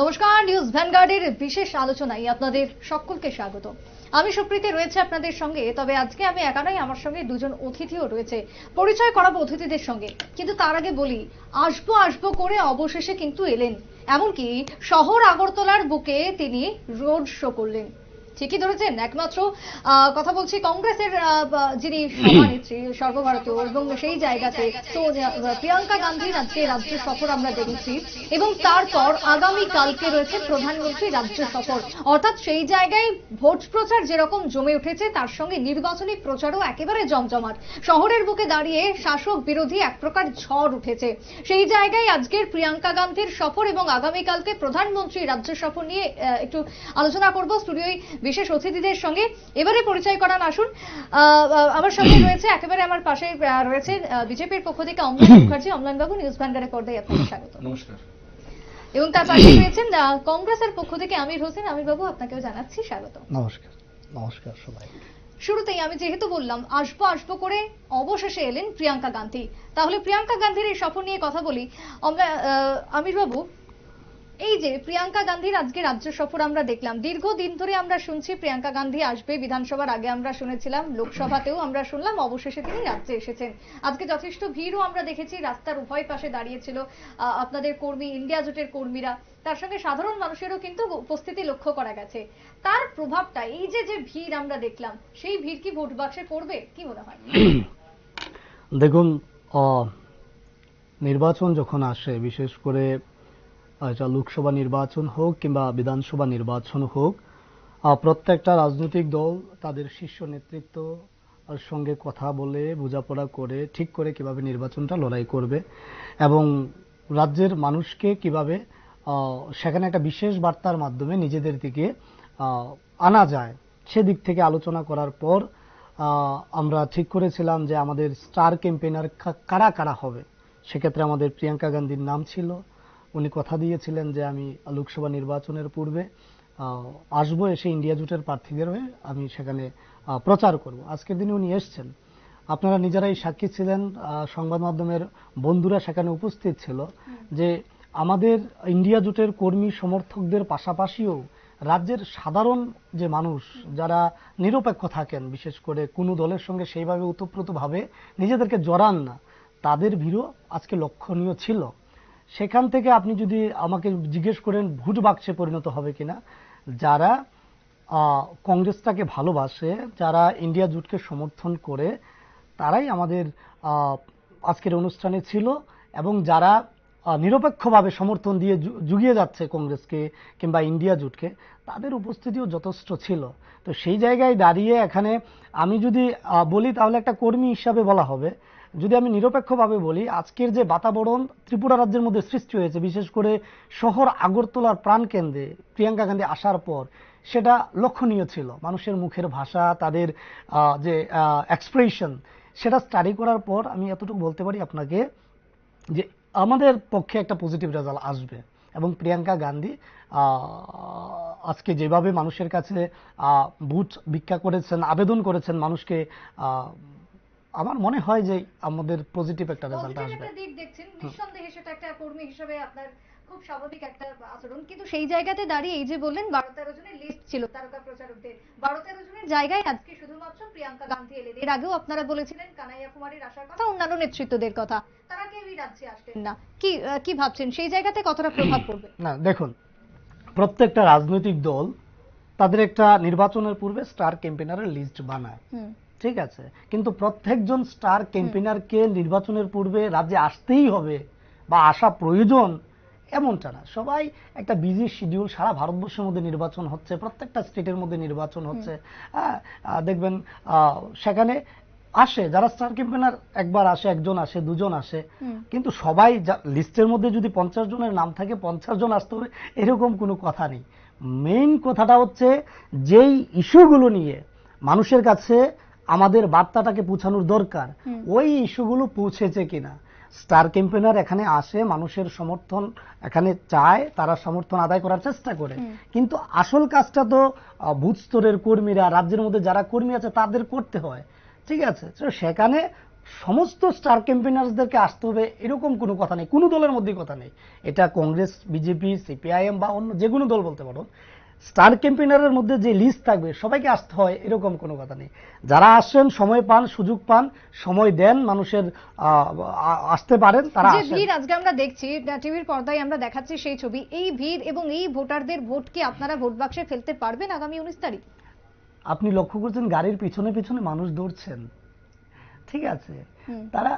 নমস্কার, নিউজ ভ্যানগার্ডের বিশেষ আলোচনায় আপনাদের সকলকে স্বাগত। আমি সুপ্রীতি, রয়েছে আপনাদের সঙ্গে, তবে আজকে আমি একা আমার সঙ্গে দুজন অতিথিও রয়েছে। পরিচয় করাবো অতিথিদের সঙ্গে, কিন্তু তার আগে বলি, আসব আসব করে অবশেষে কিন্তু এলেন। এমনকি শহর আগরতলার বুকে তিনি রোড শো করলেন। ঠিকই ধরেছেন, একমাত্র কথা বলছি কংগ্রেসের যিনি সভানেত্রী সর্বভারতীয় এবং সেই জায়গাতে প্রিয়াঙ্কা গান্ধীর আজকে রাজ্য সফর আমরা দেখেছি এবং তারপর আগামী কালকে রয়েছে প্রধানমন্ত্রী রাজ্য সফর। অর্থাৎ সেই জায়গায় ভোট প্রচার যেরকম জমে উঠেছে, তার সঙ্গে নির্বাচনী প্রচারও একেবারে জমজমাট। শহরের বুকে দাঁড়িয়ে শাসক বিরোধী এক প্রকার ঝড় উঠেছে। সেই জায়গায় আজকের প্রিয়াঙ্কা গান্ধীর সফর এবং আগামীকালকে প্রধানমন্ত্রী রাজ্য সফর নিয়ে একটু আলোচনা করব। স্টুডিওয় বিশেষ অতিথিদের সঙ্গে এবারে পরিচয় করান আসুন। আমার সঙ্গে রয়েছে একেবারে আমার পাশে রয়েছে বিজেপির পক্ষ থেকে অমলান মুখার্জি। অমলান বাবু নিউজ ভ্যানগার্ডের পর্দায় আপনাকে স্বাগত। নমস্কার। এবং তার পাশে রয়েছেন কংগ্রেসের পক্ষ থেকে আমির হোসেন। আমির বাবু আপনাকেও জানাচ্ছি স্বাগত। নমস্কার নমস্কার সবাই। শুরুতেই আমি যেহেতু বললাম আসব আসব করে অবশেষে এলেন প্রিয়াঙ্কা গান্ধী। তাহলে প্রিয়াঙ্কা গান্ধীর এই সফর নিয়ে কথা বলি। আমরা আমির বাবু এই যে প্রিয়াঙ্কা গান্ধীর আজকে রাজ্য সফর আমরা দেখলাম। দীর্ঘদিন ধরে আমরা শুনছি প্রিয়াঙ্কা গান্ধী আসবে বিধানসভার, আগে আমরা শুনেছিলাম, লোকসভাতেও আমরা শুনলাম, অবশেষে তিনি রাজ্যে এসেছেন। আজকে যথেষ্ট ভিড়ও আমরা দেখেছি, রাস্তার উভয় পাশে দাঁড়িয়েছিল আপনাদের কর্মী, ইন্ডিয়া জোটের কর্মীরা। তার সঙ্গে সাধারণ মানুষেরও কিন্তু উপস্থিতি লক্ষ্য করা গেছে। তার প্রভাবটা, এই যে যে ভিড় আমরা দেখলাম, সেই ভিড় কি ভোট বাক্সে পড়বে? কি মনে হয়? দেখুন নির্বাচন যখন আসে, বিশেষ করে এটা লোকসভা নির্বাচন হোক কিংবা বিধানসভা নির্বাচন হোক প্রত্যেকটা রাজনৈতিক দল তাদের শীর্ষ নেতৃত্ব সঙ্গে কথা বলে, বোঝাপড়া করে, ঠিক করে কীভাবে নির্বাচনটা লড়াই করবে এবং রাজ্যের মানুষকে কীভাবে সেখানে একটা বিশেষ বার্তার মাধ্যমে নিজেদের দিকে আনা যায়, সেদিক থেকে আলোচনা করার পর আমরা ঠিক করেছিলাম যে আমাদের স্টার ক্যাম্পেইনার কারা কারা হবে? সেক্ষেত্রে আমাদের প্রিয়াঙ্কা গান্ধীর নাম ছিল উনি কথা দিয়েছিলেন যে আমি লোকসভা নির্বাচনের পূর্বে আসব এসে ইন্ডিয়া জোটের প্রার্থীদের হয়ে আমি সেখানে প্রচার করব। আজকের দিনে উনি এসছেন। আপনারা নিজেরাই সাক্ষী ছিলেন সংবাদ মাধ্যমের বন্ধুরা সেখানে উপস্থিত ছিল যে আমাদের ইন্ডিয়া জোটের কর্মী সমর্থকদের পাশাপাশিও রাজ্যের সাধারণ যে মানুষ যারা নিরপেক্ষ থাকেন, বিশেষ করে কোনো দলের সঙ্গে সেইভাবে ওতপ্রোতভাবে নিজেদেরকে জড়ান না, তাদের ভিড়ও আজকে লক্ষণীয় ছিল। সেখান থেকে আপনি যদি আমাকে জিজ্ঞেস করেন ভোট বাক্সে পরিণত হবে কিনা, যারা কংগ্রেসটাকে ভালোবাসে, যারা ইন্ডিয়া জুটকে সমর্থন করে, তারাই আমাদের আজকের অনুষ্ঠানে ছিল এবং যারা নিরপেক্ষভাবে সমর্থন দিয়ে জুগিয়ে যাচ্ছে কংগ্রেসকে কিংবা ইন্ডিয়া জুটকে, তাদের উপস্থিতিও যথেষ্ট ছিল। তো সেই জায়গায় দাঁড়িয়ে এখানে আমি যদি বলি, তাহলে একটা কর্মী হিসাবে বলা হবে। যদি আমি নিরপেক্ষভাবে বলি, আজকের যে বাতাবরণ ত্রিপুরা রাজ্যের মধ্যে সৃষ্টি হয়েছে, বিশেষ করে শহর আগরতলার প্রাণকেন্দ্রে প্রিয়াঙ্কা গান্ধী আসার পর, সেটা লক্ষণীয় ছিল। মানুষের মুখের ভাষা, তাদের যে এক্সপ্রেশন সেটা স্টাডি করার পর আমি এতটুকু বলতে পারি আপনাকে যে আমাদের পক্ষে একটা পজিটিভ রেজাল্ট আসবে এবং প্রিয়াঙ্কা গান্ধী আজকে যেভাবে মানুষের কাছে ভোট ভিক্ষা করেছেন, আবেদন করেছেন মানুষকে আমার মনে হয় যে আমাদের পজিটিভ একটা রেজাল্ট আসবে। দিক দেখছেন। নিঃসন্দেহে সেটা একটা কর্মী হিসেবে আপনার খুব স্বাভাবিক একটা আচরণ। কিন্তু সেই জায়গাতে দাঁড়িয়ে এই যে বললেন বারো তেরো জনের লিস্ট ছিল তারকা প্রচারকদের। বারো তেরো জনের জায়গায় আজকে শুধুমাত্র প্রিয়াঙ্কা গান্ধী এলেন এর আগেও আপনারা বলেছিলেন কানাইয়া কুমারীর আসার কথা। অন্যান্য নেতৃত্বদের কথা। তারা কেউই রাজ্যে আসলেন না। কি কি ভাবছেন? সেই জায়গাতে কতটা প্রভাব পড়বে? না দেখুন প্রত্যেকটা রাজনৈতিক দল তাদের একটা নির্বাচনের পূর্বে স্টার ক্যাম্পেনারের লিস্ট বানায়। হুম। ঠিক আছে। কিন্তু প্রত্যেকজন স্টার ক্যাম্পেনারকে নির্বাচনের পূর্বে রাজ্যে আসতেই হবে বা আসা প্রয়োজন এমনটা না। সবাই একটা বিজি শিডিউল সারা ভারতবর্ষের মধ্যে নির্বাচন হচ্ছে প্রত্যেকটা স্টেটের মধ্যে নির্বাচন হচ্ছে। হ্যাঁ, দেখবেন সেখানে আসে যারা স্টার ক্যাম্পেনার একবার আসে একজন আসে দুজন আসে। কিন্তু সবাই লিস্টের মধ্যে যদি পঞ্চাশ জনের নাম থাকে পঞ্চাশ জন আসতে হবে এরকম কোনো কথা নেই। মেইন কথাটা হচ্ছে যেই ইস্যুগুলো নিয়ে মানুষের কাছে আমাদের বার্তাটাকে পৌঁছানোর দরকার। ওই ইস্যুগুলো পৌঁছেছে কিনা? স্টার ক্যাম্পেনার এখানে আসে মানুষের সমর্থন এখানে চায় তারা সমর্থন আদায় করার চেষ্টা করে। কিন্তু আসল কাজটা তো বুথ স্তরের কর্মীরা রাজ্যের মধ্যে যারা কর্মী আছে তাদের করতে হয়। ঠিক আছে? তো সেখানে সমস্ত স্টার ক্যাম্পেনার্সদেরকে আসতে হবে এরকম কোনো কথা নেই। কোনো দলের মধ্যে কথা নেই। এটা কংগ্রেস বিজেপি সিপিআইএম বা অন্য যে কোনো দল বলতে পারো। স্টার ক্যাম্পেনারের মধ্যে যে লিস্ট থাকবে সবাইকে আসতে হয় এরকম কোনো কথা নেই। যারা আসেন সময় পান সুযোগ পান সময় দেন মানুষের আসতে পারেন তারা যে ভিড় আজকে আমরা দেখছি টিভির পর্দায় আমরা দেখাচ্ছি সেই ছবি। এই ভিড় এবং এই ভোটারদের ভোট কি আপনারা ভোট বাক্সে ফেলতে পারবেন আগামী উনিশ তারিখ? আপনি লক্ষ্য করছেন গাড়ির পিছনে পিছনে মানুষ দৌড়ছেন? ঠিক আছে। তারা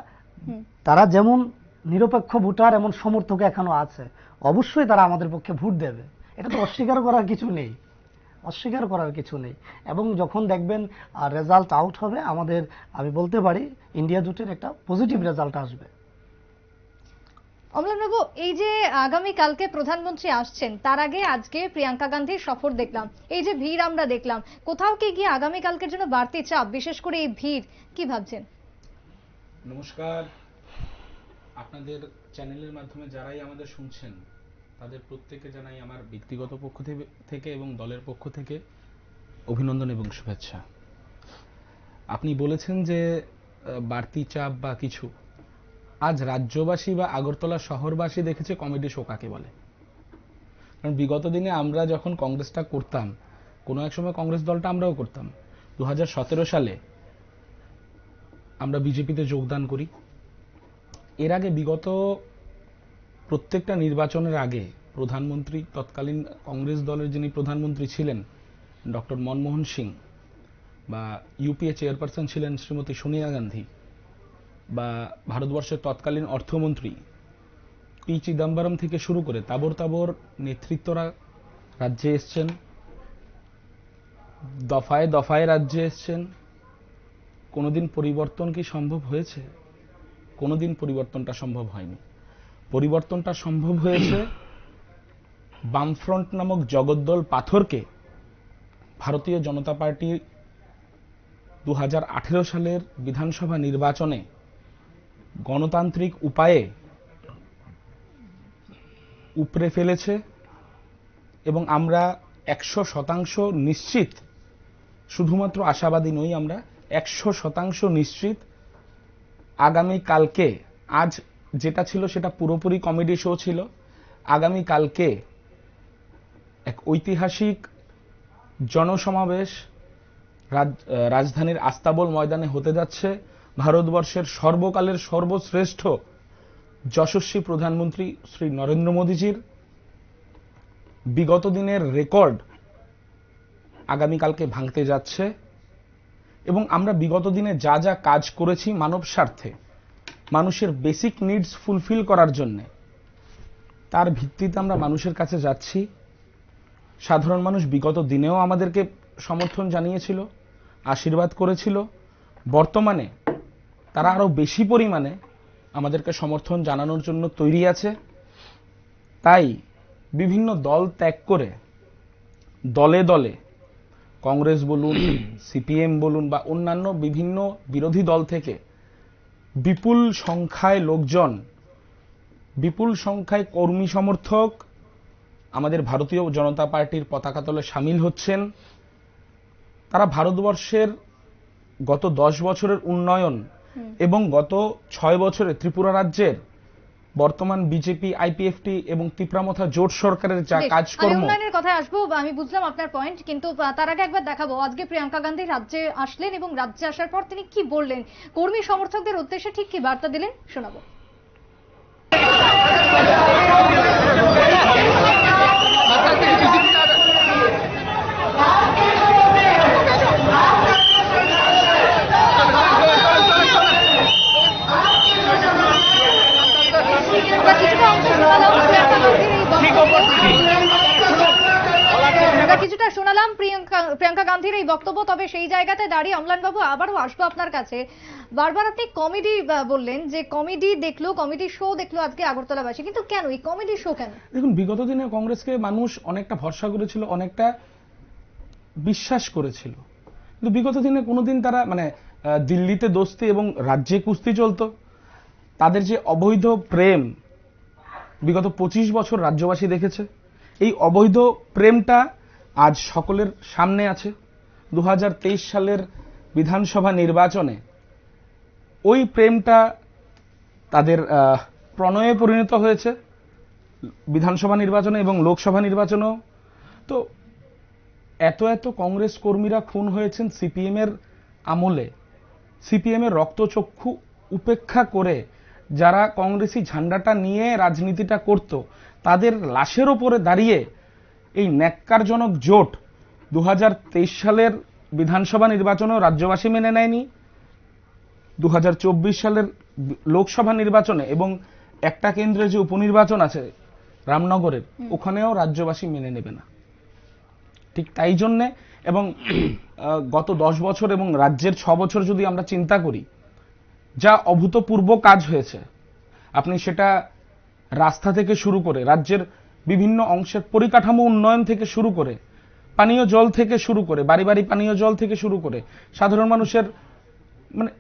তারা যেমন নিরপেক্ষ ভোটার এমন সমর্থক এখনও আছে। অবশ্যই তারা আমাদের পক্ষে ভোট দেবে। এটা তো অস্বীকার করার কিছু নেই। অস্বীকার করার কিছু নেই। এবং যখন দেখবেন রেজাল্ট আউট হবে আমাদের আমি বলতে পারি ইন্ডিয়া জোটের একটা পজিটিভ রেজাল্ট আসবে। অমলানবাবু এই যে আগামী কালকে প্রধানমন্ত্রী আসছেন তার আগে আজকে প্রিয়াঙ্কা গান্ধীর সফর দেখলাম। এই যে ভিড় আমরা দেখলাম কোথাও কি গিয়ে আগামী কালকের জন্য বাড়তি চাপ বিশেষ করে এই ভিড় কি ভাবছেন? নমস্কার। আপনাদের চ্যানেলের মাধ্যমে যারাই আমাদের শুনছেন তাদের প্রত্যেকে জানাই আমার ব্যক্তিগত পক্ষ থেকে- থেকে এবং দলের পক্ষ থেকে অভিনন্দন এবং শুভেচ্ছা। আপনি বলেছেন যে বাড়তি চাপ বা কিছু। আজ রাজ্যবাসী বা আগরতলা শহরবাসী দেখেছে কমেডি শো কাকে বলে। কারণ বিগত দিনে আমরা যখন কংগ্রেসটা করতাম, কোনো এক সময় কংগ্রেস দলটা আমরাও করতাম। দু হাজার সতেরো সালে আমরা বিজেপিতে যোগদান করি। এর আগে বিগত প্রত্যেকটা নির্বাচনের আগে প্রধানমন্ত্রী, তৎকালীন কংগ্রেস দলের যিনি প্রধানমন্ত্রী ছিলেন, ডক্টর মনমোহন সিং বা ইউপিএ চেয়ারপারসন ছিলেন শ্রীমতী সোনিয়া গান্ধী বা ভারতবর্ষের তৎকালীন অর্থমন্ত্রী পি চিদম্বরম থেকে শুরু করে তাবর তাবর নেতৃত্বরা রাজ্যে এসছেন, দফায় দফায় রাজ্যে এসছেন। কোনোদিন পরিবর্তন কি সম্ভব হয়েছে? কোনোদিন পরিবর্তনটা সম্ভব হয়নি। পরিবর্তনটা সম্ভব হয়েছে। বামফ্রন্ট নামক জগদ্দল পাথরকে ভারতীয় জনতা পার্টি দু হাজার আঠেরো সালের বিধানসভা নির্বাচনে গণতান্ত্রিক উপায়ে উপড়ে ফেলেছে এবং আমরা একশো শতাংশ নিশ্চিত, শুধুমাত্র আশাবাদী নই, আমরা একশো শতাংশ নিশ্চিত আগামী কালকে আজ যেটা ছিল সেটা পুরোপুরি কমেডি শো ছিল। আগামী কালকে এক ঐতিহাসিক জনসমাবেশ রাজ- রাজধানীর আস্তাবল ময়দানে হতে যাচ্ছে। ভারতবর্ষের সর্বকালের সর্বশ্রেষ্ঠ যশস্বী প্রধানমন্ত্রী শ্রী নরেন্দ্র মোদীজির বিগত দিনের রেকর্ড আগামীকালকে ভাঙতে যাচ্ছে। এবং আমরা বিগত দিনে যা যা কাজ করেছি মানব স্বার্থে মানুষের বেসিক নিডস ফুলফিল করার জন্য। তার ভিত্তিতে আমরা মানুষের কাছে যাচ্ছি। সাধারণ মানুষ বিগত দিনেও আমাদেরকে সমর্থন জানিয়েছিল, আশীর্বাদ করেছিল। বর্তমানে তারা আরও বেশি পরিমাণে আমাদেরকে সমর্থন জানানোর জন্য তৈরি আছে। তাই বিভিন্ন দল ত্যাগ করে দলে দলে কংগ্রেস বলুন, সিপিএম বলুন বা অন্যান্য বিভিন্ন বিরোধী দল থেকে বিপুল সংখ্যায় লোকজন বিপুল সংখ্যায় কর্মী সমর্থক আমাদের ভারতীয় জনতা পার্টির পতাকা তলে সামিল হচ্ছেন। তারা ভারতবর্ষের গত দশ বছরের উন্নয়ন এবং গত ছয় বছরে ত্রিপুরা রাজ্যের বর্তমান বিজেপি আইপিএফটি এবং তিপ্রামথা জোট সরকারের যা কাজ কাজকর্ম। উন্নয়নের কথায় আসব আমি বুঝলাম আপনার পয়েন্ট কিন্তু তার আগে একবার দেখাবো। আজকে প্রিয়াঙ্কা গান্ধী রাজ্যে আসলেন এবং রাজ্যে আসার পর তিনি কি বললেন? কর্মী সমর্থকদের উদ্দেশ্যে ঠিক কি বার্তা দিলেন? শোনাবো আমরা কিছুটা অংশ শোনালাম প্রিয়াঙ্কা গান্ধীর এই বক্তব্য। আমরা শোনালাম প্রিয়াঙ্কা প্রিয়াঙ্কা গান্ধীর এই বক্তব্য, তবে সেই জায়গাতে দাঁড়িয়ে অম্লানবাবু আবারও আসব আপনার কাছে। বারবার আপনি কমেডি বললেন যে কমেডি দেখল, কমেডি শো দেখল আজকে আগরতলাবাসী, কিন্তু কেন? এই কমেডি শো কেন? দেখুন, বিগত দিনে কংগ্রেসকে মানুষ অনেকটা ভরসা করেছিল, অনেকটা বিশ্বাস করেছিল। কিন্তু বিগত দিনে কোনোদিন তারা মানে দিল্লিতে দোস্তি এবং রাজ্যে কুস্তি চলতো। তাদের যে অবৈধ প্রেম বিগত পঁচিশ বছর রাজ্যবাসী দেখেছে, এই অবৈধ প্রেমটা আজ সকলের সামনে আছে দু হাজার তেইশ সালের বিধানসভা নির্বাচনে। ওই প্রেমটা তাদের প্রণয়ে পরিণত হয়েছে বিধানসভা নির্বাচনে এবং লোকসভা নির্বাচনেও। তো এত এত কংগ্রেস কর্মীরা খুন হয়েছেন সিপিএম এর আমলে। সিপিএম এর রক্তচক্ষু উপেক্ষা করে যারা কংগ্রেসি ঝান্ডাটা নিয়ে রাজনীতিটা করত, তাদের লাশের ওপরে দাঁড়িয়ে এই ন্যাক্কারজনক জোট দু হাজার তেইশ সালের বিধানসভা নির্বাচনেও রাজ্যবাসী মেনে নেয়নি দু হাজার চব্বিশ সালের লোকসভা নির্বাচনে এবং একটা কেন্দ্রে যে উপনির্বাচন আছে রামনগরের ওখানেও রাজ্যবাসী মেনে নেবে না। ঠিক তাই জন্যে এবং গত দশ বছর এবং রাজ্যের ছ বছর যদি আমরা চিন্তা করি যা অভূতপূর্ব কাজ হয়েছে আপনি সেটা রাস্তা থেকে শুরু করে রাজ্যের বিভিন্ন অংশের পরিকাঠামো উন্নয়ন থেকে শুরু করে পানীয় জল থেকে শুরু করে বাড়ি বাড়ি পানীয় জল থেকে শুরু করে সাধারণ মানুষের মানে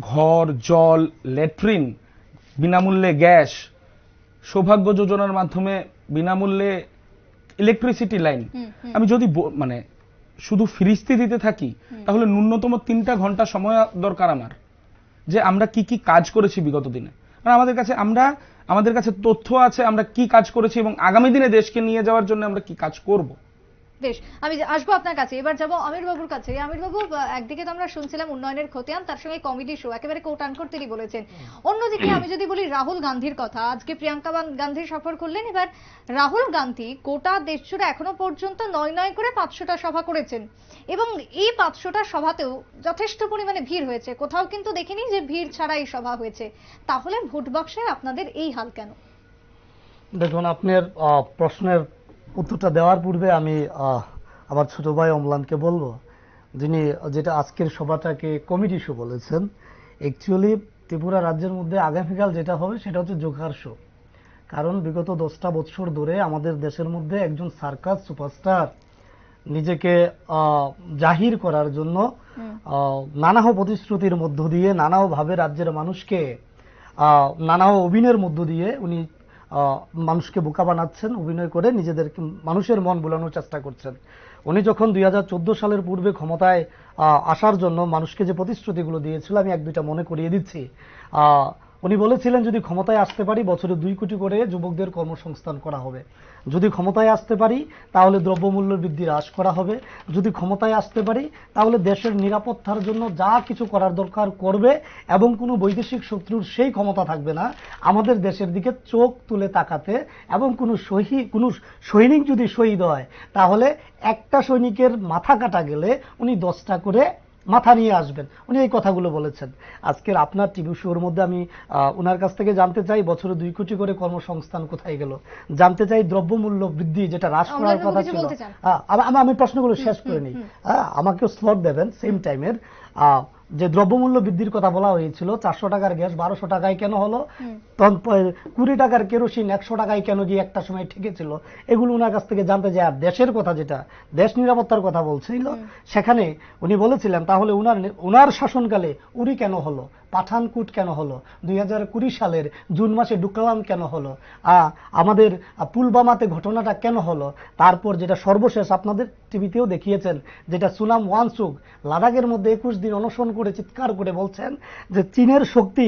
ঘর জল ল্যাট্রিন বিনামূল্যে গ্যাস সৌভাগ্য যোজনার মাধ্যমে বিনামূল্যে ইলেকট্রিসিটি লাইন। আমি যদি মানে শুধু ফিরিস্তি দিতে থাকি তাহলে ন্যূনতম তিনটা ঘণ্টা সময় দরকার আমার যে আমরা কি কি কাজ করেছি বিগত দিনে। আমাদের কাছে আমরা আমাদের কাছে তথ্য আছে আমরা কি কাজ করেছি এবং আগামী দিনে দেশকে নিয়ে যাওয়ার জন্য আমরা কি কাজ করব। বেশ আমি যে- আসব আপনার কাছে এবার যাব আমির বাবুর কাছে। আমির বাবু একদিকে তো আমরা শুনছিলাম উন্নয়নের খতিয়ান তার সঙ্গে কমেডি শো একেবারে কোট আনকোট তিনি বলেছেন। অন্যদিকে আমি যদি বলি রাহুল গান্ধীর কথা আজকে প্রিয়াঙ্কা গান্ধী সফর করলেন এবার রাহুল গান্ধী গোটা দেশ জুড়ে এখনও পর্যন্ত নয় নয় করে পাঁচশোটা সভা করেছেন। এবং এই পাঁচশোটা সভাতেও যথেষ্ট পরিমাণে ভিড় হয়েছে। কোথাও কিন্তু দেখিনি যে ভিড় ছাড়া এই সভা হয়েছে। তাহলে ভোট বাক্সে আপনাদের এই হাল কেন? দেখুন আপনার প্রশ্নের উত্তরটা দেওয়ার পূর্বে আমি আমার ছোট ভাই অম্লানকে বলব যিনি যেটা আজকের সভাটাকে কমিটি শো বলেছেন অ্যাকচুয়ালি ত্রিপুরা রাজ্যের মধ্যে আগামীকাল যেটা হবে সেটা হচ্ছে জোকার শো কারণ বিগত দশটা বছর ধরে আমাদের দেশের মধ্যে একজন সার্কাস সুপারস্টার নিজেকে জাহির করার জন্য। নানাহ প্রতিশ্রুতির মধ্য দিয়ে নানাভাবে রাজ্যের মানুষকে নানাহ অভিনয়ের মধ্য দিয়ে উনি মানুষকে বোকা বানাচ্ছেন, অভিনয় করে নিজেদের মানুষের মন বোলানোর চেষ্টা করছেন। উনি যখন দুই হাজার চোদ্দ সালের পূর্বে ক্ষমতায় আসার জন্য মানুষকে যে প্রতিশ্রুতিগুলো দিয়েছিল, আমি এক দুইটা মনে করিয়ে দিচ্ছি। উনি বলেছিলেন, যদি ক্ষমতায় আসতে পারি, বছরে দুই কোটি করে যুবকদের কর্মসংস্থান করা হবে। যদি ক্ষমতায় আসতে পারি, তাহলে দ্রব্যমূল্য বৃদ্ধি হ্রাস করা হবে। যদি ক্ষমতায় আসতে পারি, তাহলে দেশের নিরাপত্তার জন্য যা কিছু করার দরকার করবে এবং কোনো বৈদেশিক শত্রুর সেই ক্ষমতা থাকবে না। আমাদের দেশের দিকে চোখ তুলে তাকাতে এবং কোনো সহি, কোনো সৈনিক যদি শহীদ হয়, তাহলে একটা সৈনিকের মাথা কাটা গেলে উনি দশটা করে মাথা নিয়ে আসবেন। উনি এই কথাগুলো বলেছেন। আজকের আপনার টিভি শোর মধ্যে আমি আহ, ওনার কাছ থেকে জানতে চাই বছরে দুই কোটি করে কর্মসংস্থান কোথায় গেল? জানতে চাই দ্রব্যমূল্য বৃদ্ধি যেটা হ্রাস করার কথা ছিল। আমি- প্রশ্নগুলো শেষ করে নিই। হ্যাঁ, আমাকেও স্লট দেবেন সেম টাইমের যে দ্রব্যমূল্য বৃদ্ধির কথা বলা হয়েছিল চারশো টাকার গ্যাস বারোশো টাকায় কেন হলো। কুড়ি টাকার কেরোসিন একশো টাকায় কেন গিয়ে একটা সময় ঠেকেছিল? এগুলো ওনার কাছ থেকে জানতে যায় আর দেশের কথা যেটা দেশ নিরাপত্তার কথা বলছিল সেখানে উনি বলেছিলেন তাহলে উনার উনার শাসনকালে উড়ি কেন হলো? পাঠানকুট কেন হলো? দুই হাজার কুড়ি সালের জুন মাসে ডুকলাম কেন হলো? আমাদের পুলবামাতে ঘটনাটা কেন হলো? তারপর যেটা সর্বশেষ আপনাদের টিভিতেও দেখিয়েছেন, যেটা সুনাম ওয়ানসুক, লাদাখের মধ্যে একুশ দিন অনশন করে চিৎকার করে বলছেন যে চীনের শক্তি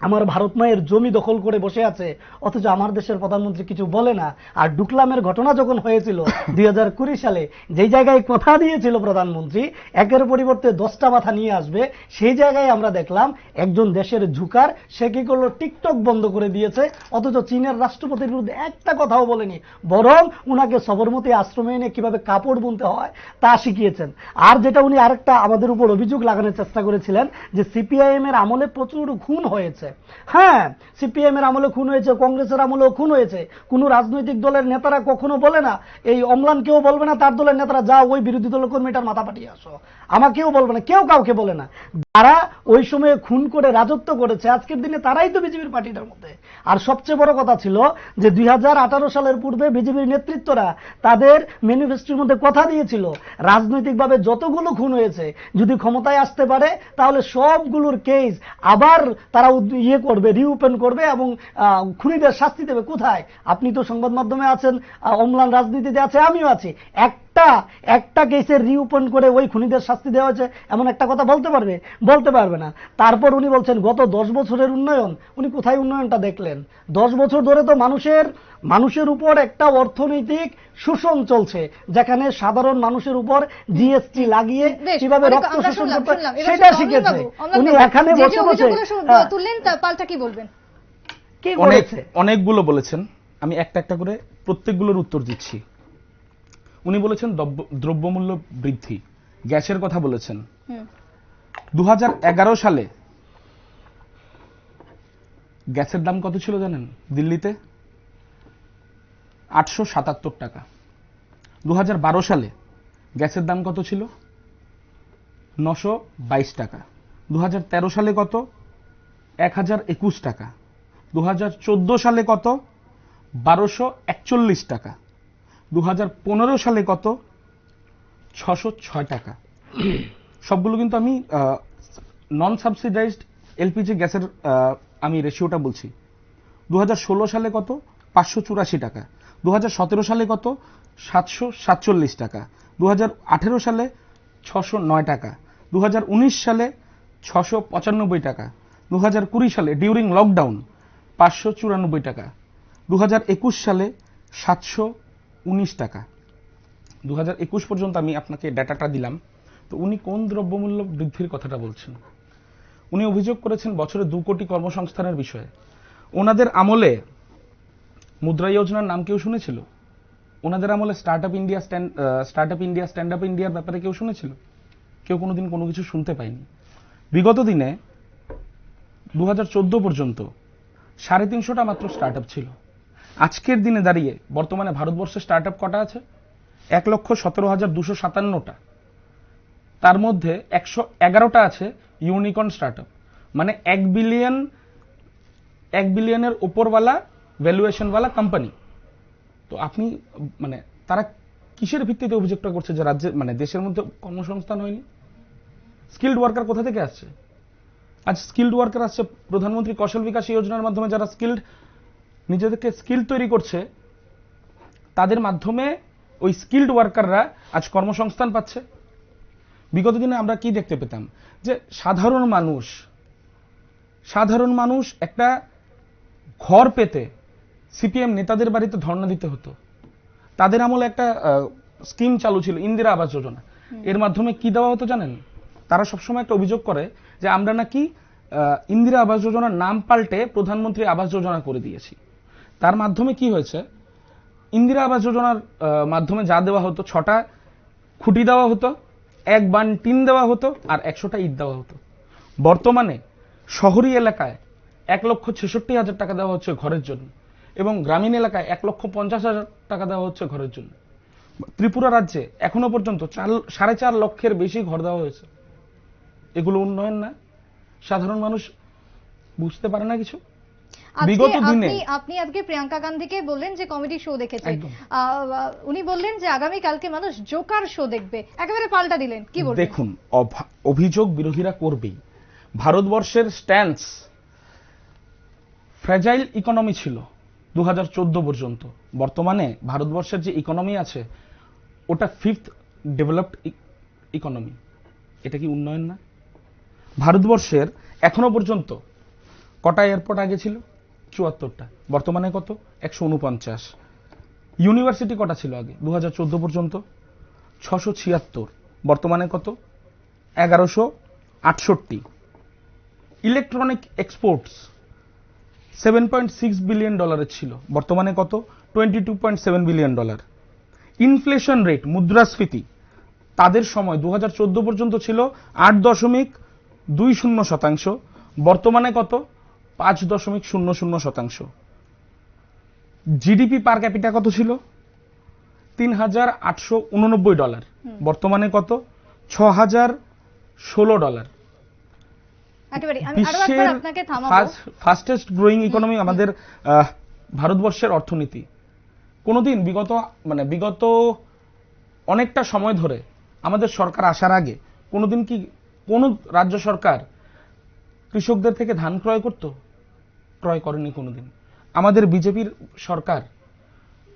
আমার ভারত মায়ের জমি দখল করে বসে আছে অথচ আমার দেশের প্রধানমন্ত্রী কিছু বলে না। আর ডুকলামের ঘটনা যখন হয়েছিল দুই হাজার কুড়ি সালে যেই জায়গায় কথা দিয়েছিল প্রধানমন্ত্রী একের পরিবর্তে দশটা মাথা নিয়ে আসবে সেই জায়গায় আমরা দেখলাম একজন দেশের ঝুকার সে কি করল টিকটক বন্ধ করে দিয়েছে অথচ চীনের রাষ্ট্রপতির বিরুদ্ধে একটা কথাও বলেনি। বরং উনাকে সবরমতী আশ্রমে এনে কীভাবে কাপড় বুনতে হয় তা শিখিয়েছেন। আর যেটা উনি আরেকটা আমাদের উপর অভিযোগ লাগানোর চেষ্টা করেছিলেন যে সিপিআইএম এর আমলে প্রচুর খুন হয়েছে। হ্যাঁ সিপিএম এর আমলে খুন হয়েছে, কংগ্রেসের আমলেও খুন হয়েছে। কোনো রাজনৈতিক দলের নেতারা কখনো বলে না, এই অম্লান কেউ বলবে না, তার দলের নেতারা যা ওই বিরোধী দলের কর্মীটার মাথা পাঠিয়ে আসো। আমাকেও বলবে না, কেউ কাউকে বলে না। যারা ওই সময়ে খুন করে রাজত্ব করেছে, আজকের দিনে তারাই তো বিজেপির পার্টিটার মধ্যে। আর সবচেয়ে বড় কথা ছিল যে দুই হাজার আঠারো সালের পূর্বে বিজেপির নেতৃত্বরা তাদের ম্যানিফেস্টোর মধ্যে কথা দিয়েছিল, রাজনৈতিকভাবে যতগুলো খুন হয়েছে, যদি ক্ষমতায় আসতে পারে, তাহলে সবগুলোর কেস আবার তারা ইয়ে করবে রিওপেন করবে এবং খুনিদের শাস্তি দেবে। কোথায়? আপনি তো সংবাদ মাধ্যমে আছেন অম্লান রাজনীতিতে আছে, আমিও আছি। একটা একটা একটা কেসের রিওপেন করে ওই খুনিদের শাস্তি দেওয়া হয়েছে এমন একটা কথা বলতে পারবে? বলতে পারবে না। তারপর উনি বলছেন গত দশ বছরের উন্নয়ন উনি কোথায় উন্নয়নটা দেখলেন? দশ বছর ধরে তো মানুষের মানুষের উপর একটা অর্থনৈতিক শোষণ চলছে যেখানে সাধারণ মানুষের উপর জিএসটি লাগিয়ে কীভাবে রক্ত শোষণ করতে সেটা শিখেছে। উনি এখানে বসে বসে হ্যাঁ, তুললেন তা পাল্টা কি বলবেন? কি অনেক বলেছে? অনেকগুলো বলেছেন। আমি একটা একটা করে প্রত্যেকগুলোর উত্তর দিচ্ছি। উনি বলেছেন দ্রব্যমূল্য বৃদ্ধি। গ্যাসের কথা বলেছেন। দু সালে গ্যাসের দাম কত ছিল জানেন? দিল্লিতে? আটশো সাতাত্তর টাকা। দু হাজার বারো সালে গ্যাসের দাম কত ছিল? নশো বাইশ টাকা। দু হাজার তেরো সালে কত? এক হাজার একুশ টাকা। দু হাজার চোদ্দ সালে কত? বারোশো একচল্লিশ টাকা। দু হাজার পনেরো সালে কত? ছশো ছয় টাকা। সবগুলো কিন্তু আমি নন সাবসিডাইজড এলপিজি গ্যাসের আমি রেশিওটা বলছি। দু হাজার ষোলো সালে কত? পাঁচশো চুরাশি টাকা। দু হাজার সতেরো সালে কত? সাতশো সাতচল্লিশ টাকা। দু হাজার আঠেরো সালে ছশো নয় টাকা। দু হাজার উনিশ সালে ছশো পঁচানব্বই টাকা। দু সালে ডিউরিং লকডাউন পাঁচশো চুরানব্বই টাকা। দু হাজার একুশ সালে সাতশো উনিশ টাকা। দু একুশ পর্যন্ত আমি আপনাকে ডাটাটা দিলাম। তো উনি কোন দ্রব্যমূল্য বৃদ্ধির কথাটা বলছেন? উনি অভিযোগ করেছেন বছরে দু কোটি কর্মসংস্থানের বিষয়ে। ওনাদের আমলে মুদ্রা যোজনার নাম কেউ শুনেছিল? ওনাদের আমলে start up India stand start up India stand up ইন্ডিয়ার ব্যাপারে কেউ শুনেছিল? কেউ কোনোদিন কোনো কিছু শুনতে পায়নি। বিগত দিনে দু হাজার চোদ্দ পর্যন্ত সাড়ে তিনশোটা মাত্র স্টার্ট ছিল। আজকের দিনে দাঁড়িয়ে বর্তমানে ভারতবর্ষে স্টার্ট আপ কটা আছে? এক লক্ষ সতেরো হাজার দুশো সাতান্নটা। তার মধ্যে একশো এগারোটা আছে ইউনিকর্ন স্টার্টআপ মানে এক বিলিয়ন এক বিলিয়নের ওপরওয়ালা ভ্যালুয়েশনওয়ালা কোম্পানি তো আপনি মানে তারা কিসের ভিত্তিতে অভিযোগটা করছে যে রাজ্যে মানে দেশের মধ্যে কর্মসংস্থান হয়নি? স্কিল্ড ওয়ার্কার কোথা থেকে আসছে? আজ স্কিল্ড ওয়ার্কার আসছে প্রধানমন্ত্রী কৌশল বিকাশ যোজনার মাধ্যমে যারা স্কিল্ড নিজেদেরকে স্কিল তৈরি করছে তাদের মাধ্যমে ওই স্কিল্ড ওয়ার্কাররা আজ কর্মসংস্থান পাচ্ছে। বিগত দিনে আমরা কি দেখতে পেতাম? যে সাধারণ মানুষ সাধারণ মানুষ একটা ঘর পেতে সিপিএম নেতাদের বাড়িতে ধর্ণা দিতে হতো। তাদের আমলে একটা স্কিম চালু ছিল ইন্দিরা আবাস যোজনা। এর মাধ্যমে কি দেওয়া হতো জানেন? তারা সবসময় একটা অভিযোগ করে যে আমরা নাকি ইন্দিরা আবাস যোজনার নাম পাল্টে প্রধানমন্ত্রী আবাস যোজনা করে দিয়েছি। তার মাধ্যমে কি হয়েছে? ইন্দিরা আবাস যোজনার মাধ্যমে যা দেওয়া হতো, ছটা খুঁটি দেওয়া হতো, এক বান টিন দেওয়া হতো আর একশোটা ইট দেওয়া হতো। বর্তমানে শহরী এলাকায় এক লক্ষ ছেষট্টি হাজার টাকা দেওয়া হচ্ছে ঘরের জন্য এবং গ্রামীণ এলাকায় এক লক্ষ পঞ্চাশ হাজার টাকা দেওয়া হচ্ছে ঘরের জন্য। ত্রিপুরা রাজ্যে এখনও পর্যন্ত চার, সাড়ে চার লক্ষের বেশি ঘর দেওয়া হয়েছে। এগুলো উন্নয়ন না। সাধারণ মানুষ বুঝতে পারে না কিছু? বিগত দিনে। আপনি আজকে প্রিয়াঙ্কা গান্ধীকে বললেন যে কমেডি শো দেখেছে। উনি বললেন যে আগামী কালকে মানুষ জোকার শো দেখবে। একেবারে পাল্টা দিলেন। কি বলবেন? দেখুন অভিযোগ বিরোধীরা করবেই। ভারতবর্ষের স্ট্যান্স ফ্র্যাজাইল ইকোনমি ছিল দু হাজার চোদ্দ পর্যন্ত। বর্তমানে ভারতবর্ষের যে ইকোনমি আছে ওটা ফিফথ ডেভেলপড ইকোনমি এটা কি উন্নয়ন না? ভারতবর্ষের এখনও পর্যন্ত কটা এয়ারপোর্ট আগে ছিল? চুয়াত্তরটা। বর্তমানে কত? একশো উনপঞ্চাশ। ইউনিভার্সিটি কটা ছিল আগে? দু হাজার চোদ্দ পর্যন্ত? ছশো ছিয়াত্তর। বর্তমানে কত? এগারোশো আটষট্টি। Electronic exports seven point six billion ডলারের ছিল। বর্তমানে কত? Twenty two point seven billion dollar inflation rate মুদ্রাস্ফীতি, তাদের সময় দু হাজার চোদ্দ পর্যন্ত ছিল আট দশমিক দুই শূন্য শতাংশ। বর্তমানে কত? পাঁচ দশমিক শূন্য শূন্য শতাংশ। জিডিপি পার ক্যাপিটা কত ছিল? তিন হাজার আটশো উননব্বই ডলার। বর্তমানে কত? ছ হাজার ষোলো ডলার। বিশ্বের ফাস্টেস্ট গ্রোয়িং ইকোনমি আমাদের ভারতবর্ষের অর্থনীতি। কোনোদিন বিগত মানে বিগত অনেকটা সময় ধরে আমাদের সরকার আসার আগে কোনোদিন কি কোন রাজ্য সরকার কৃষকদের থেকে ধান ক্রয় করত? ক্রয় করেনি কোনোদিন। আমাদের বিজেপির সরকার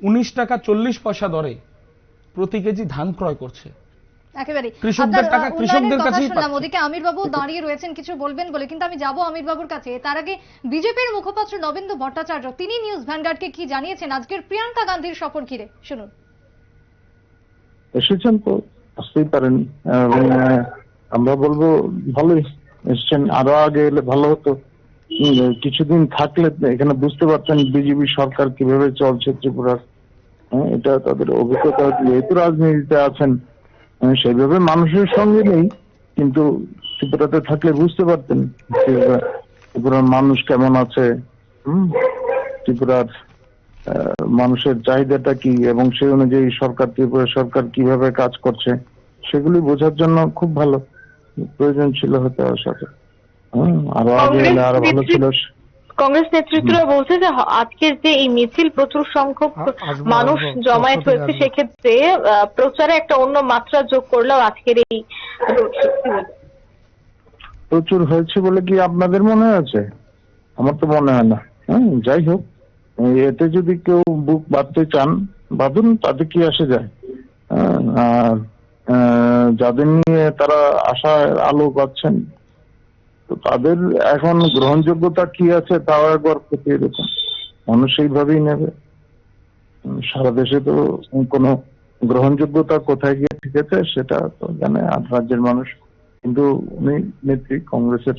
উনিশ টাকা চল্লিশ পয়সা দরে প্রতি কেজি ধান ক্রয় করছে। কৃষকদের টাকা কৃষকদের কাছেই ওদিকে আমির বাবু দাঁড়িয়ে রয়েছেন কিছু বলবেন বলে কিন্তু আমি যাব আমির বাবুর কাছে। তার আগে বিজেপির মুখপাত্র নবেন্দু ভট্টাচার্য তিনি নিউজ ভ্যানগার্ডকে কি জানিয়েছেন? আজকের প্রিয়াঙ্কা গান্ধীর সফর ঘিরে শুনুন। এসেছেন তো আসতেই পারেন। আমরা বলব ভালোই এসছেন। আরও আগে এলে ভালো হতো। কিছুদিন থাকলে এখানে বুঝতে পারছেন বিজেপি সরকার কীভাবে চলছে ত্রিপুরার। হ্যাঁ, এটা তাদের অভিজ্ঞতা যেহেতু রাজনীতিতে আছেন সেইভাবে মানুষের সঙ্গে নেই কিন্তু ত্রিপুরাতে থাকলে বুঝতে পারতেন ত্রিপুরার মানুষ কেমন আছে ত্রিপুরার মানুষের চাহিদাটা কি এবং সেই অনুযায়ী সরকার ত্রিপুরা সরকার কীভাবে কাজ করছে সেগুলি বোঝার জন্য খুব ভালো প্রয়োজন ছিল হয়তো সাথে হুম আরও আগে এলে আরও ভালো ছিল। কংগ্রেস নেতৃত্বরা বলছে যে আজকের যে এই মিছিল প্রচুর সংখ্যক মানুষ জমায়েত হয়েছে সেক্ষেত্রে প্রচারে একটা অন্য মাত্রা যোগ করলেও আজকের এই? প্রচুর হয়েছে বলে কি আপনাদের মনে আছে? আমার তো মনে হয় না। হ্যাঁ যাই হোক এতে যদি কেউ বুক বাঁধতে চান বাঁধুন তাতে কি আসে যায়? আর আহ, যাদের নিয়ে তারা আশার আলো পাচ্ছেন তো তাদের এখন গ্রহণযোগ্যতা কি আছে তাও একবার খতিয়ে দেখুন। মানুষ সেইভাবেই নেবে। সারা দেশে তো কোনো গ্রহণযোগ্যতা কোথায় গিয়ে ঠিকেছে সেটা তো জানে আর রাজ্যের মানুষ। কিন্তু উনি নেত্রী কংগ্রেসের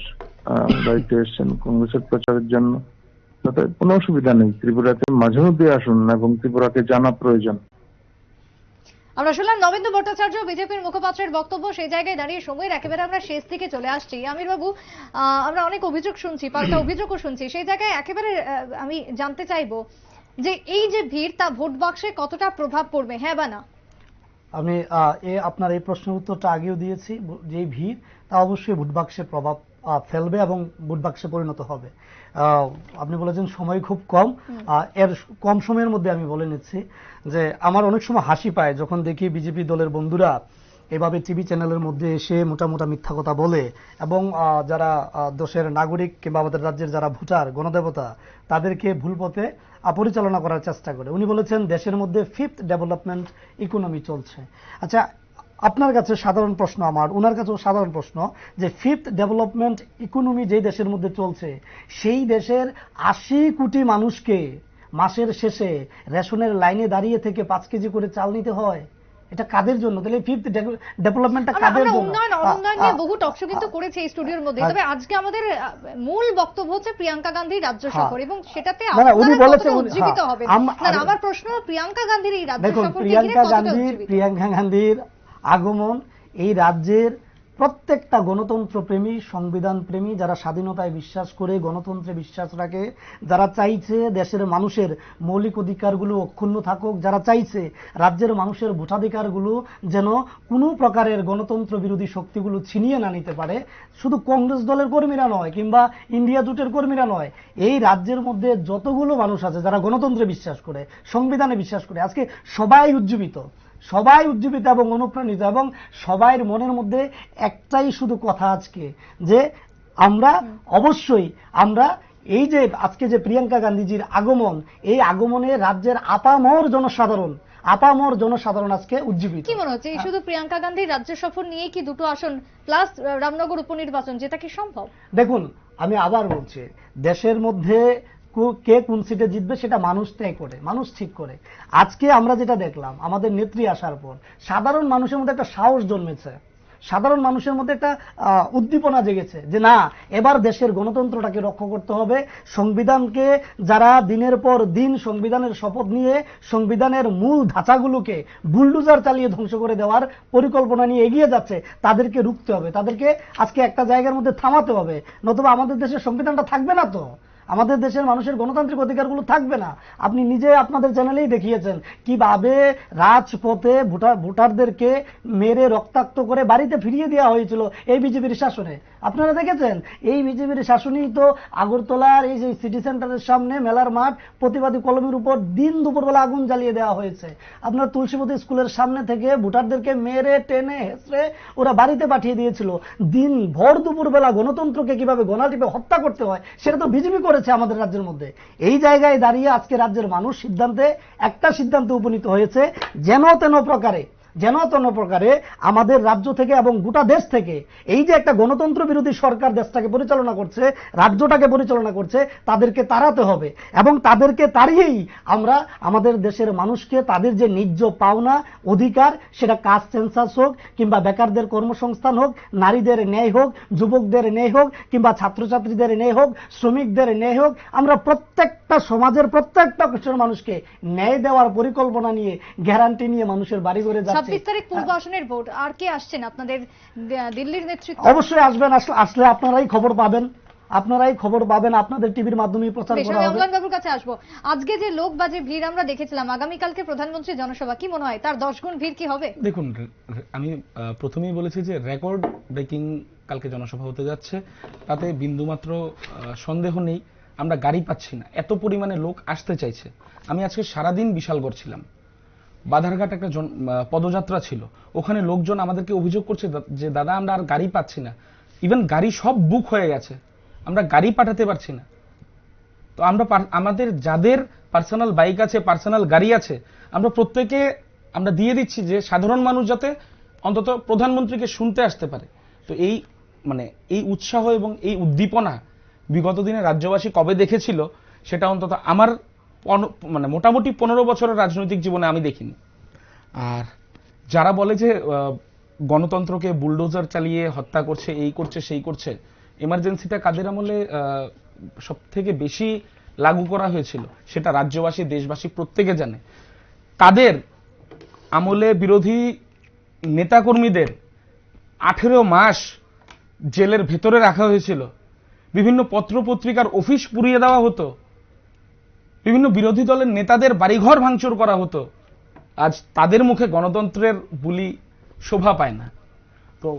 দায়িত্বে এসেছেন কংগ্রেসের প্রচারের জন্য। তাতে কোনো অসুবিধা নেই। ত্রিপুরাতে মাঝে মধ্যে আসুন এবং ত্রিপুরাকে জানা প্রয়োজন। আমরা শুনলাম নবেন্দু ভট্টাচার্য বিজেপির মুখপাত্রের বক্তব্য সেই জায়গায় দাঁড়িয়ে সময়ের একেবারে আমরা শেষ দিকে চলে আসছি। আমির বাবু আমরা অনেক অভিযোগ শুনছি পাল্টা অভিযোগও শুনছি। সেই জায়গায় একেবারে আমি জানতে চাইব যে এই যে ভিড় তা ভোট বাক্সে কতটা প্রভাব পড়বে হ্যাঁ বা না? আমি এ আপনার এই প্রশ্নের উত্তরটা আগেও দিয়েছি যে ভিড় তা অবশ্যই ভোট বাক্সে প্রভাব ফেলবে এবং ভোট বাক্সে পরিণত হবে। আপনি বলেছেন সময় খুব কম। এর কম সময়ের মধ্যে আমি বলে নিচ্ছি যে আমার অনেক সময় হাসি পায় যখন দেখি বিজেপি দলের বন্ধুরা এভাবে টিভি চ্যানেলের মধ্যে এসে মোটা মোটা মিথ্যা কথা বলে এবং যারা দেশের নাগরিক কিংবা আমাদের রাজ্যের যারা ভোটার গণদেবতা তাদেরকে ভুল পথে পরিচালনা করার চেষ্টা করে। উনি বলেছেন দেশের মধ্যে ফিফথ ডেভেলপমেন্ট ইকোনমি চলছে। আচ্ছা আপনার কাছে সাধারণ প্রশ্ন আমার ওনার কাছেও সাধারণ প্রশ্ন যে ফিফথ ডেভেলপমেন্ট ইকোনমি যেই দেশের মধ্যে চলছে সেই দেশের আশি কোটি মানুষকে মাসের শেষে রেশনের লাইনে দাঁড়িয়ে থেকে পাঁচ কেজি করে চাল নিতে হয় এটা কাদের জন্য? তাহলে ফিফথ ডেভেলপমেন্টটা কাদের জন্য? উন্নয়ন অনুন্নয়ন নিয়ে বহু টকশো কিন্তু করেছে এই স্টুডিওর মধ্যে। তবে আজকে আমাদের মূল বক্তব্য হচ্ছে প্রিয়াঙ্কা গান্ধীর রাজ্য হ্যাঁ। সফর এবং সেটাতে উনি উনি- উজ্জীবিত হ্যাঁ, হবেন? আমার প্রশ্ন প্রিয়াঙ্কা গান্ধীর এই রাজ্য ঘিরে প্রিয়াঙ্কা গান্ধীর প্রিয়াঙ্কা গান্ধীর আগমন, এই রাজ্যের প্রত্যেকটা গণতন্ত্র প্রেমী, সংবিধান প্রেমী যারা স্বাধীনতায় বিশ্বাস করে, গণতন্ত্রে বিশ্বাস রাখে, যারা চাইছে দেশের মানুষের মৌলিক অধিকারগুলো অক্ষুণ্ণ থাকুক, যারা চাইছে রাজ্যের মানুষের ভোটাধিকারগুলো যেন কোনো প্রকারের গণতন্ত্র বিরোধী শক্তিগুলো ছিনিয়ে না নিতে পারে, শুধু কংগ্রেস দলের কর্মীরা নয় কিংবা ইন্ডিয়া জোটের কর্মীরা নয়, এই রাজ্যের মধ্যে যতগুলো মানুষ আছে যারা গণতন্ত্রে বিশ্বাস করে, সংবিধানে বিশ্বাস করে, আজকে সবাই উজ্জীবিত। সবাই উজ্জীবিত এবং অনুপ্রাণিত এবং সবাই মনের মধ্যে একটাই শুধু কথা আজকে যে আমরা অবশ্যই আমরা এই যে আজকে যে প্রিয়াঙ্কা গান্ধীজির আগমন এই আগমনে রাজ্যের আপামর জনসাধারণ আপামর জনসাধারণ আজকে উজ্জীবিত। কি মনে হচ্ছে? এই শুধু প্রিয়াঙ্কা গান্ধীর রাজ্য সফর নিয়ে কি দুটো আসন প্লাস রামনগর উপনির্বাচন যেটা কি সম্ভব? দেখুন আমি আবার বলছি দেশের মধ্যে কু- কোন সিটে জিতবে সেটা মানুষ তয় করে, মানুষ ঠিক করে। আজকে আমরা যেটা দেখলাম, আমাদের নেত্রী আসার পর, সাধারণ মানুষের মধ্যে একটা সাহস জন্মেছে। সাধারণ মানুষের মধ্যে একটা উদ্দীপনা জেগেছে যে না, এবার দেশের গণতন্ত্রটাকে রক্ষা করতে হবে। সংবিধানকে যারা দিনের পর দিন সংবিধানের শপথ নিয়ে সংবিধানের মূল ধাঁচাগুলোকে বুলডুজার চালিয়ে ধ্বংস করে দেওয়ার পরিকল্পনা নিয়ে এগিয়ে যাচ্ছে, তাদেরকে রুখতে হবে। তাদেরকে আজকে একটা জায়গার মধ্যে থামাতে হবে, নতুবা আমাদের দেশের সংবিধানটা থাকবে না তো। আমাদের দেশের মানুষের গণতান্ত্রিক অধিকারগুলো থাকবে না। আপনি নিজে আপনাদের চ্যানেলেই দেখিয়েছেন কীভাবে রাজপথে ভোটার, ভোটারদেরকে মেরে রক্তাক্ত করে বাড়িতে ফিরিয়ে দেওয়া হয়েছিল এই বিজেপির শাসনে। আপনারা দেখেছেন? এই বিজেপির শাসনই তো আগরতলার এই যে সিটি সেন্টারের সামনে মেলার মাঠ, প্রতিবাদী কলমের উপর দিন দুপুরবেলা আগুন জ্বালিয়ে দেওয়া হয়েছে। আপনার তুলসীপতি স্কুলের সামনে থেকে ভোটারদেরকে মেরে, টেনে হেসড়ে ওরা বাড়িতে পাঠিয়ে দিয়েছিল। দিন ভর দুপুরবেলা গণতন্ত্রকে কীভাবে গণাটিপে হত্যা করতে হয়, সেটা তো বিজেপি করে করেছে আমাদের রাজ্যের মধ্যে। এই জায়গায় দাঁড়িয়ে আজকে রাজ্যের মানুষ সিদ্ধান্তে, একটা সিদ্ধান্তে উপনীত হয়েছে, যেন তেন প্রকারে যেন তেন প্রকারে আমাদের রাজ্য থেকে এবং গোটা দেশ থেকে এই যে একটা গণতন্ত্র বিরোধী সরকার দেশটাকে পরিচালনা করছে, রাজ্যটাকে পরিচালনা করছে, তাদেরকে তাড়াতে হবে এবং তাদেরকে তাড়িয়েই আমরা আমাদের দেশের মানুষকে তাদের যে ন্যায্য পাওনা, অধিকার সেটা কাস্ট সেন্সাস হোক কিংবা বেকারদের কর্মসংস্থান হোক, নারীদের ন্যায় হোক, যুবকদের ন্যায় হোক কিংবা ছাত্রছাত্রীদের ন্যায় হোক, শ্রমিকদের ন্যায় হোক, আমরা প্রত্যেকটা সমাজের প্রত্যেকটা মানুষকে ন্যায় দেওয়ার পরিকল্পনা নিয়ে গ্যারান্টি নিয়ে মানুষের বাড়ি করে যাচ্ছে ছাব্বিশ তারিখ পূর্ব আসনের ভোট আর কে আসছেন আপনাদের দিল্লির নেতৃত্ব? অবশ্যই আসবেন আসলে আপনারাই খবর পাবেন। আপনারাই খবর পাবেন আপনাদের টিভির মাধ্যমে প্রচার করা হবে। অম্লান বাবুর কাছে আসব। আজকে যে লোক বা যে ভিড় আমরা দেখেছিলাম আগামীকালকে প্রধানমন্ত্রী জনসভা কি মনে হয়? তার দশ গুণ ভিড় কি হবে? দেখুন আমি প্রথমেই বলেছি যে রেকর্ড ব্রেকিং কালকে জনসভা হতে যাচ্ছে। তাতে বিন্দুমাত্র সন্দেহ নেই। আমরা গাড়ি পাচ্ছি না। এত পরিমাণে লোক আসতে চাইছে। আমি আজকে সারাদিন বিশালগড় ছিলাম। বাধারঘাট একটা পদযাত্রা ছিল। ওখানে লোকজন আমাদেরকে অভিযোগ করছে যে, দাদা, আমরা আর গাড়ি পাচ্ছি না। ইভেন গাড়ি সব বুক হয়ে গেছে। আমরা গাড়ি পাঠাতে পারছি না। তো আমরা আমাদের যাদের পার্সোনাল বাইক আছে পার্সোনাল গাড়ি আছে, আমরা প্রত্যেকে আমরা দিয়ে দিচ্ছি যে, সাধারণ মানুষ যাতে অন্তত প্রধানমন্ত্রীকে শুনতে আসতে পারে। তো এই মানে এই উৎসাহ এবং এই উদ্দীপনা বিগত দিনে রাজ্যবাসী কবে দেখেছিল, সেটা অন্তত আমার মানে মোটামুটি পনেরো বছরের রাজনৈতিক জীবনে আমি দেখিনি। আর যারা বলে যে গণতন্ত্রকে বুলডোজার চালিয়ে হত্যা করছে, এই করছে, সেই করছে, এমার্জেন্সিটা কাদের আমলে সব থেকে বেশি লাগু করা হয়েছিল, সেটা রাজ্যবাসী, দেশবাসী প্রত্যেকে জানে। তাদের আমলে বিরোধী নেতাকর্মীদের আঠেরো মাস জেলের ভেতরে রাখা হয়েছিল। বিভিন্ন পত্র পত্রিকার অফিস পুড়িয়ে দেওয়া হতো। বিভিন্ন বিরোধী দলের নেতাদের বাড়িঘর ভাঙচুর করা হতো। আজ তাদের মুখে গণতন্ত্রের বুলি শোভা পায় না। তো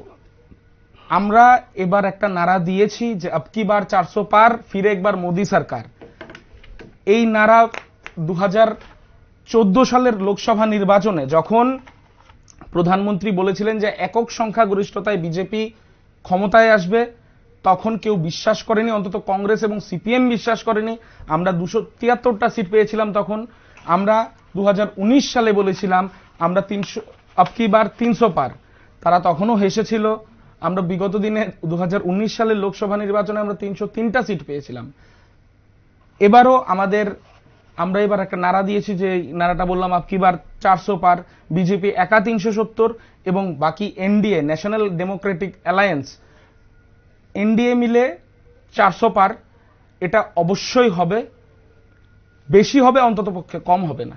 আমরা এবার একটা নারা দিয়েছি যে আবকি বার চারশো পার ফিরে একবার মোদি সরকার। এই নারা দু চোদ্দ সালের লোকসভা নির্বাচনে যখন প্রধানমন্ত্রী বলেছিলেন যে একক সংখ্যা সংখ্যাগরিষ্ঠতায় বিজেপি ক্ষমতায় আসবে তখন কেউ বিশ্বাস করেনি, অন্তত কংগ্রেস এবং সিপিএম বিশ্বাস করেনি। আমরা দুশো তিয়াত্তরটা সিট পেয়েছিলাম তখন। আমরা দু হাজার উনিশ সালে বলেছিলাম, আমরা তিনশো আপকি বার? তিনশো পার। তারা তখনও হেসেছিল। আমরা বিগত দিনে দু হাজার উনিশ সালের লোকসভা নির্বাচনে আমরা তিনশো তিনটা সিট পেয়েছিলাম। এবারও আমাদের, আমরা এবার একটা নারা দিয়েছি যে নারাটা বললাম আপকি বার? চারশো পার। বিজেপি একা তিনশো সত্তর এবং বাকি NDA, National Democratic Alliance NDA মিলে চারশো পার, এটা অবশ্যই হবে। বেশি হবে, অন্তত পক্ষে কম হবে না।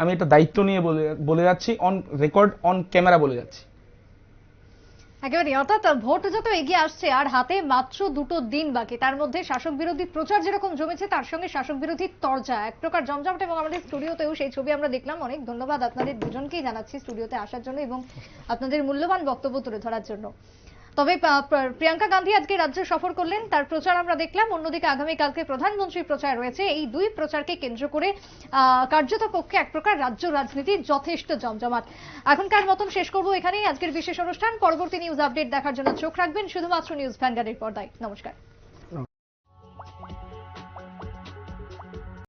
আমি এটা দায়িত্ব নিয়ে বলে বলে যাচ্ছি অন রেকর্ড অন ক্যামেরা বলে যাচ্ছি। একেবারে অর্থাৎ ভোট যত এগিয়ে আসছে, আর হাতে মাত্র দুটো দিন বাকি, তার মধ্যে শাসক বিরোধী প্রচার যেরকম জমেছে, তার সঙ্গে শাসক বিরোধী তরজা। এক প্রকার জমজমট এবং আমাদের স্টুডিওতেও সেই ছবি আমরা দেখলাম। অনেক ধন্যবাদ আপনাদের দুজনকেই জানাচ্ছি স্টুডিওতে আসার জন্য এবং আপনাদের মূল্যবান বক্তব্য তুলে ধরার জন্য। তবে প্রিয়াঙ্কা গান্ধী আজকে রাজ্য সফর করলেন। তার প্রচার আমরা দেখলাম। অন্যদিকে আগামীকালকে প্রধানমন্ত্রী প্রচার রয়েছে। এই দুই প্রচারকে কেন্দ্র করে কার্যত পক্ষে এক প্রকার রাজ্য রাজনীতি যথেষ্ট জমজমাট। এখনকার মতন শেষ করব এখানেই। আজকের বিশেষ অনুষ্ঠান। পরবর্তী নিউজ আপডেট দেখার জন্য চোখ রাখবেন। শুধুমাত্র নিউজ ভ্যানগার্ডের পর্দায়। নমস্কার।